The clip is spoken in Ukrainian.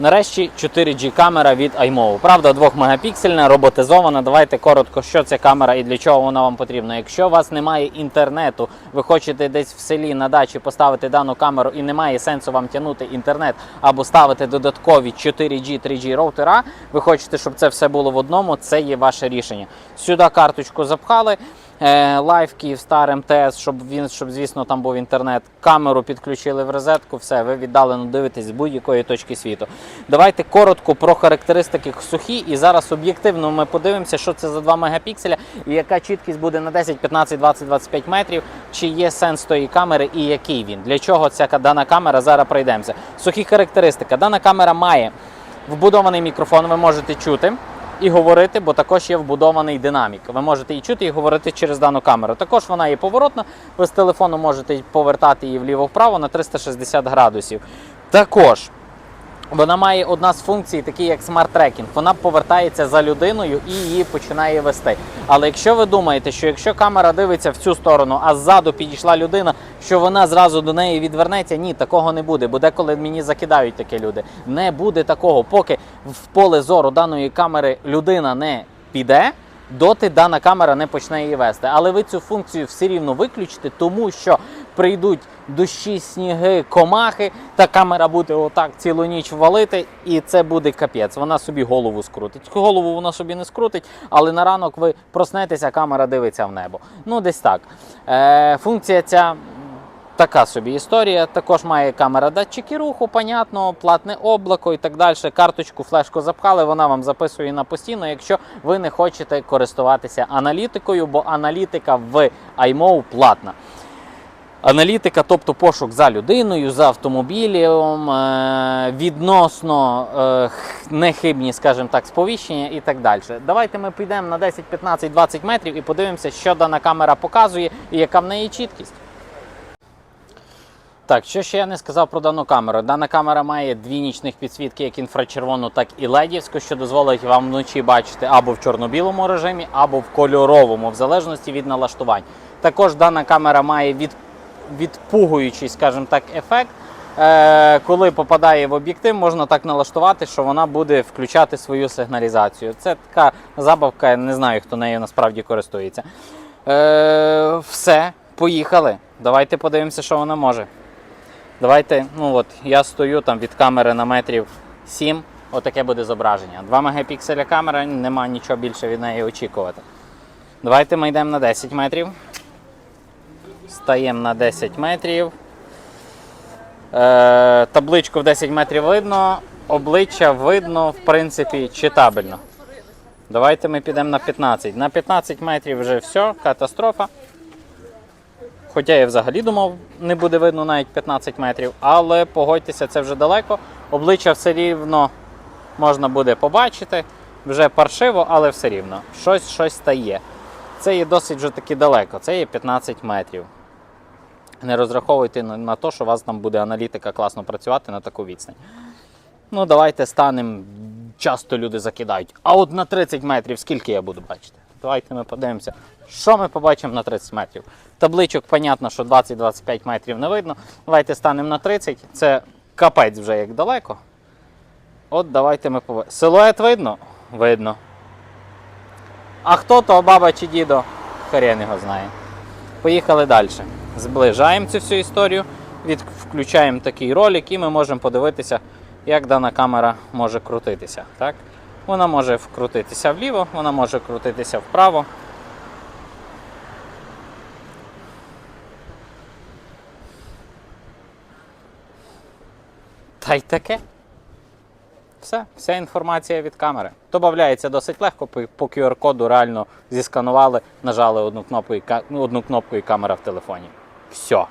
Нарешті 4G камера від iMove. Правда, 2 мегапіксельна, роботизована. Давайте коротко, що це камера і для чого вона вам потрібна. Якщо у вас немає інтернету, ви хочете десь в селі на дачі поставити дану камеру і немає сенсу вам тягнути інтернет або ставити додаткові 4G, 3G роутера, ви хочете, щоб це все було в одному, це є ваше рішення. Сюди карточку запхали. Е, Лайв Київстар МТС, щоб він, щоб звісно там був інтернет. Камеру підключили в розетку, все, ви віддалено дивитесь з будь-якої точки світу. Давайте коротко про характеристики сухі, і зараз об'єктивно ми подивимося, що це за 2 мегапікселя і яка чіткість буде на 10, 15, 20, 25 метрів, чи є сенс тої камери і який він. Для чого ця дана камера? Зараз пройдемося. Сухі характеристики. Дана камера має вбудований мікрофон, ви можете чути і говорити, бо також є вбудований динамік. Ви можете і чути, і говорити через дану камеру. Також вона є поворотна. Ви з телефону можете повертати її вліво-вправо на 360 градусів. Також вона має одна з функцій, такі як смарт-трекінг. Вона повертається за людиною і її починає вести. Але якщо ви думаєте, що якщо камера дивиться в цю сторону, а ззаду підійшла людина, що вона зразу до неї відвернеться, ні, такого не буде. Бо деколи мені закидають такі люди. Не буде такого, поки в поле зору даної камери людина не піде. Доти дана камера не почне її вести. Але ви цю функцію все рівно виключите, тому що прийдуть дощі, сніги, комахи, та камера буде отак цілу ніч валити, і це буде капець. Вона собі голову скрутить. Голову вона собі не скрутить, але на ранок ви проснетеся, камера дивиться в небо. Ну, десь так. Е, функція ця Така собі історія. Також має камера датчики руху, понятно, платне облако і так далі. Карточку, флешку запхали, вона вам записує на постійно, якщо ви не хочете користуватися аналітикою, бо аналітика в iMove платна. Аналітика, тобто пошук за людиною, за автомобілем, е, відносно е, нехибні, скажімо так, сповіщення і так далі. Давайте ми підемо на 10, 15, 20 метрів і подивимося, що дана камера показує і яка в неї чіткість. Так, що ще я не сказав про дану камеру. Дана камера має дві нічних підсвітки, як інфрачервону, так і ледівську, що дозволить вам вночі бачити або в чорно-білому режимі, або в кольоровому, в залежності від налаштувань. Також дана камера має від, відпугуючий, скажімо так, ефект. Е, коли попадає в об'єктив, можна так налаштувати, що вона буде включати свою сигналізацію. Це така забавка, я не знаю, хто нею насправді користується. Е, все, поїхали. Давайте подивимося, що вона може. Давайте, ну от, я стою там від камери на метрів 7, отаке буде зображення. 2 мегапікселя камера, нема нічого більше від неї очікувати. Давайте ми йдемо на 10 метрів. Стаємо на 10 метрів. Е, табличку в 10 метрів видно, обличчя видно, в принципі, читабельно. Давайте ми підемо на 15. На 15 метрів вже все, катастрофа. Хоча я взагалі думав, не буде видно навіть 15 метрів, але погодьтеся, це вже далеко. Обличчя все рівно можна буде побачити. Вже паршиво, але все рівно. Щось щось стає. Це є досить вже таки далеко, це є 15 метрів. Не розраховуйте на, те, що у вас там буде аналітика класно працювати на таку відстань. Ну, давайте станемо. Часто люди закидають. А от на 30 метрів скільки я буду бачити? Давайте ми подивимося, що ми побачимо на 30 метрів. Табличок, понятно, що 20-25 метрів не видно. Давайте станемо на 30. Це капець вже як далеко. От давайте ми побачимо. Силует видно? Видно. А хто то, баба чи дідо? Хрен його знає. Поїхали далі. Зближаємо цю всю історію, від, включаємо такий ролик і ми можемо подивитися, як дана камера може крутитися. Так? Вона може вкрутитися вліво, вона може крутитися вправо. Та й таке. Все, вся інформація від камери. Добавляється досить легко, по QR-коду реально зісканували, нажали одну кнопку і, ну, одну кнопку і камера в телефоні. Все.